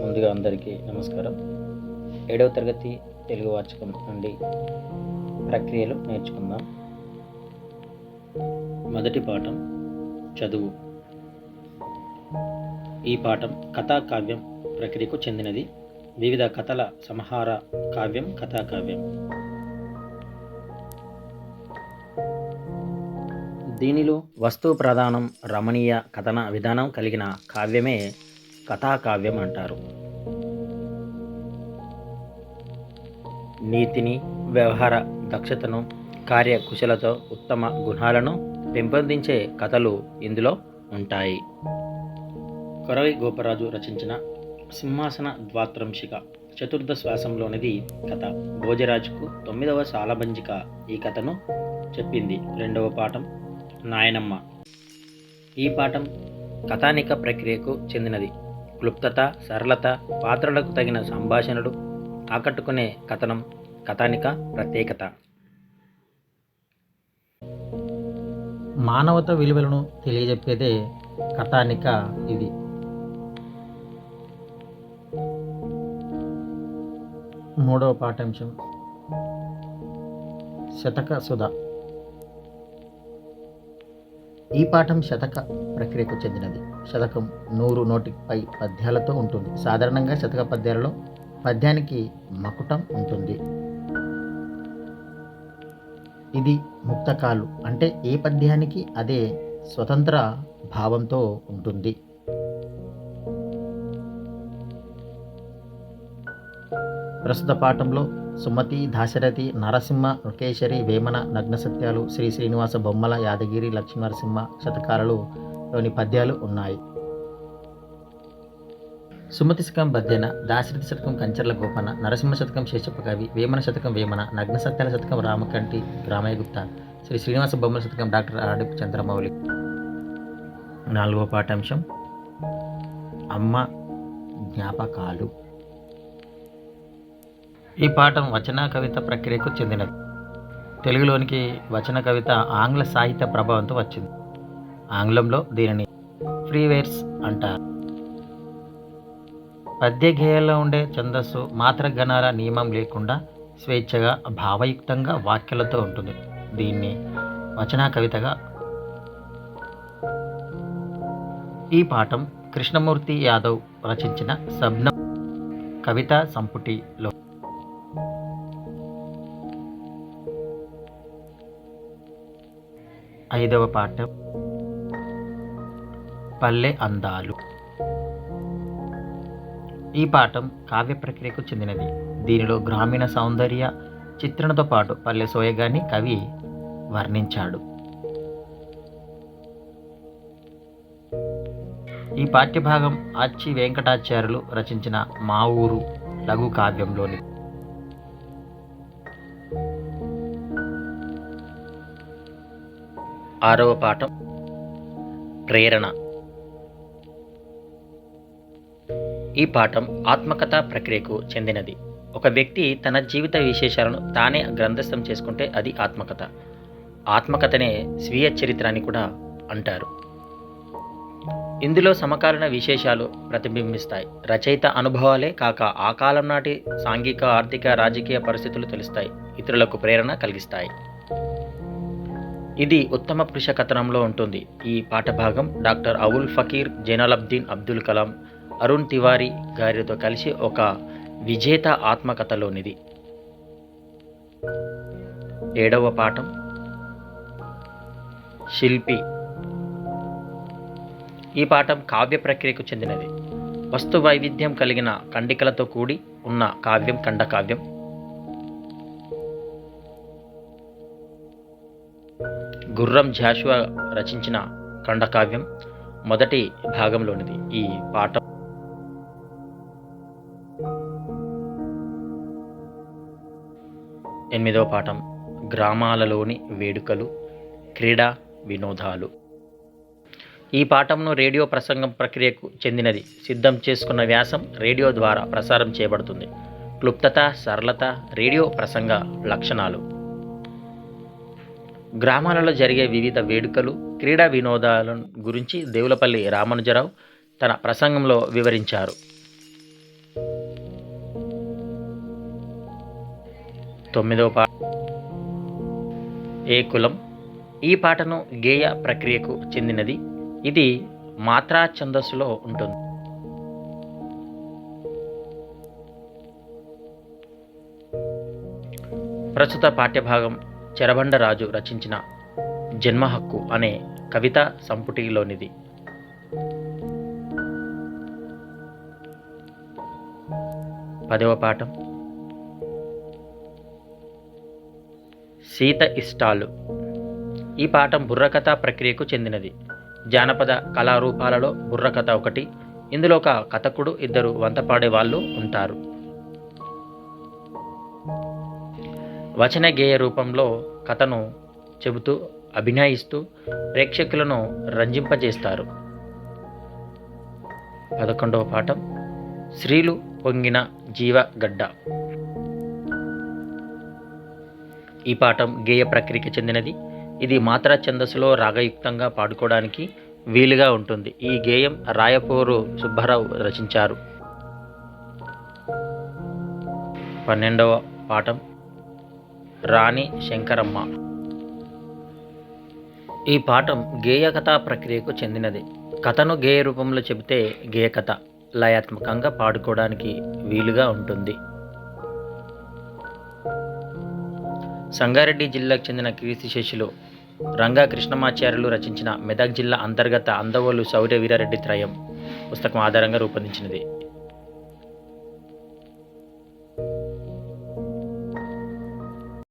ముందుగా అందరికీ నమస్కారం. ఏడవ తరగతి తెలుగు వాచకం నుండి ప్రక్రియలు నేర్చుకుందాం. మొదటి పాఠం చదువు. ఈ పాఠం కథా కావ్యం ప్రక్రియకు చెందినది. వివిధ కథల సంహార కావ్యం కథా కావ్యం. దీనిలో వస్తువు ప్రధానం రమణీయ కథన విధానం కలిగిన కావ్యమే కథాకావ్యం అంటారు. నీతిని వ్యవహార దక్షతను కార్యకుశలతో ఉత్తమ గుణాలను పెంపొందించే కథలు ఇందులో ఉంటాయి. కొరవి గోపరాజు రచించిన సింహాసన ద్వాత్రంశిక చతుర్థ శ్వాసంలోనిది కథ. భోజరాజుకు తొమ్మిదవ సాలబంజిక ఈ కథను చెప్పింది. రెండవ పాఠం నాయనమ్మ. ఈ పాఠం కథానిక ప్రక్రియకు చెందినది. క్లుప్తత సరళత పాత్రలకు తగిన సంభాషణలు ఆకట్టుకునే కథనం కథానిక ప్రత్యేకత. మానవత విలువలను తెలియజెప్పేదే కథానిక ఇది. మూడవ పాఠాంశం. శతక సుధ. ఈ పాఠం శతక ప్రక్రియకు చెందినది. శతకం నూరు నోటిపై పద్యాలతో ఉంటుంది. సాధారణంగా శతక పద్యాలలో పద్యానికి మకుటం ఉంటుంది. ఇది ముక్తకాలు. అంటే ఏ పద్యానికి అదే స్వతంత్ర భావంతో ఉంటుంది. ప్రస్తుత పాఠంలో సుమతి దాశరథి నరసింహ నృకేశ్వరి వేమన నగ్న సత్యాలు శ్రీ శ్రీనివాస బొమ్మల యాదగిరి లక్ష్మీనరసింహ శతకాలలో లోని పద్యాలు ఉన్నాయి. సుమతి శకం బద్యన దాశరథి శతకం కంచర్ల గోపన నరసింహ శతకం శేషప్ప కవి వేమన శతకం వేమన నగ్న సత్యాల శతకం రామకంటి రామయ్య శ్రీ శ్రీనివాస బొమ్మల శతకం డాక్టర్ ఆడిప్ చంద్రమౌళి. నాలుగవ పాఠాంశం. అమ్మ జ్ఞాపకాలు. ఈ పాఠం వచన కవిత ప్రక్రియకు చెందినది. తెలుగులోనికి వచన కవిత ఆంగ్ల సాహిత్య ప్రభావంతో వచ్చింది. ఆంగ్లంలో దీనిని ఫ్రీవేర్స్ అంటారు. పద్య ఉండే ఛందస్సు మాత్ర గణాల నియమం లేకుండా స్వేచ్ఛగా భావయుక్తంగా వాక్యాలతో ఉంటుంది. దీన్ని వచన కవితగా ఈ పాఠం కృష్ణమూర్తి యాదవ్ రచించిన సబ్నం కవితా సంపుటిలో. ఐదవ పాఠం. పల్లె అందాలు. ఈ పాఠం కావ్య ప్రక్రియకు చెందినది. దీనిలో గ్రామీణ సౌందర్య చిత్రణతో పాటు పల్లె సోయగాన్ని కవి వర్ణించాడు. ఈ పాఠ్యభాగం ఆచి వెంకటాచార్యులు రచించిన మా ఊరు లఘు కావ్యంలోని ఆరవ పాఠం. ప్రేరణ. ఈ పాఠం ఆత్మకథ ప్రక్రియకు చెందినది. ఒక వ్యక్తి తన జీవిత విశేషాలను తానే గ్రంథస్థం చేసుకుంటే అది ఆత్మకథ. ఆత్మకథనే స్వీయ చరిత్ర అని కూడా అంటారు. ఇందులో సమకాలీన విశేషాలు ప్రతిబింబిస్తాయి. రచయిత అనుభవాలే కాక ఆ కాలం నాటి సాంఘిక ఆర్థిక రాజకీయ పరిస్థితులు తెలుస్తాయి. ఇతరులకు ప్రేరణ కలిగిస్తాయి. ఇది ఉత్తమ పురుష కథనంలో ఉంటుంది. ఈ పాట భాగం డాక్టర్ అవుల్ ఫకీర్ జైనలబ్దీన్ అబ్దుల్ కలాం అరుణ్ తివారీ గారితో కలిసి ఒక విజేత ఆత్మకథలోనిది. ఏడవ పాఠం. శిల్పి. ఈ పాఠం కావ్య ప్రక్రియకు చెందినది. వస్తు వైవిధ్యం కలిగిన కండికలతో కూడి ఉన్న కావ్యం ఖండకావ్యం గుర్రం జాషువా రచించిన ఖండకావ్యం మొదటి భాగంలోనిది. ఈ పాఠం ఎనిమిదవ పాఠం. గ్రామాలలోని వేడుకలు క్రీడా వినోదాలు. ఈ పాఠంను రేడియో ప్రసంగం ప్రక్రియకు చెందినది. సిద్ధం చేసుకున్న వ్యాసం రేడియో ద్వారా ప్రసారం చేయబడుతుంది. క్లుప్తత సరళత రేడియో ప్రసంగ లక్షణాలు. గ్రామాలలో జరిగే వివిధ వేడుకలు క్రీడా వినోదాల గురించి దేవులపల్లి రామానుజరావు తన ప్రసంగంలో వివరించారు. తొమ్మిదవ పాట ఏ కులం? ఈ పాటను గేయ ప్రక్రియకు చెందినది. ఇది మాత్రా ఛందస్సులో ఉంటుంది. ప్రస్తుత పాఠ్యభాగం చెరబండరాజు రచించిన జన్మహక్కు అనే కవిత సంపుటిలోనిది. పదవ పాఠం. సీత ఇష్టాలు. ఈ పాఠం బుర్రకథ ప్రక్రియకు చెందినది. జానపద కళారూపాలలో బుర్రకథ ఒకటి ఇందులో ఒక కథకుడు ఇద్దరు వంతపాడే వాళ్ళు ఉంటారు. వచన గేయ రూపంలో కథను చెబుతూ అభినయిస్తూ ప్రేక్షకులను రంజింపజేస్తారు. పదకొండవ పాఠం. స్త్రీలు పొంగిన జీవగడ్డ. ఈ పాఠం గేయ ప్రక్రియకి చెందినది. ఇది మాత్రా ఛందస్సులో రాగయుక్తంగా పాడుకోవడానికి వీలుగా ఉంటుంది. ఈ గేయం రాయపూరు సుబ్బారావు రచించారు. పన్నెండవ పాఠం. రాణి శంకరమ్మ. ఈ పాఠం గేయకథా ప్రక్రియకు చెందినది. కథను గేయ రూపంలో చెబితే గేయకథ లయాత్మకంగా పాడుకోవడానికి వీలుగా ఉంటుంది. సంగారెడ్డి జిల్లాకు చెందిన కీర్తిశేషులు రంగా కృష్ణమాచార్యులు రచించిన మెదక్ జిల్లా అంతర్గత అందవోలు శౌర్య వీరారెడ్డి త్రయం పుస్తకం ఆధారంగా రూపొందించినది.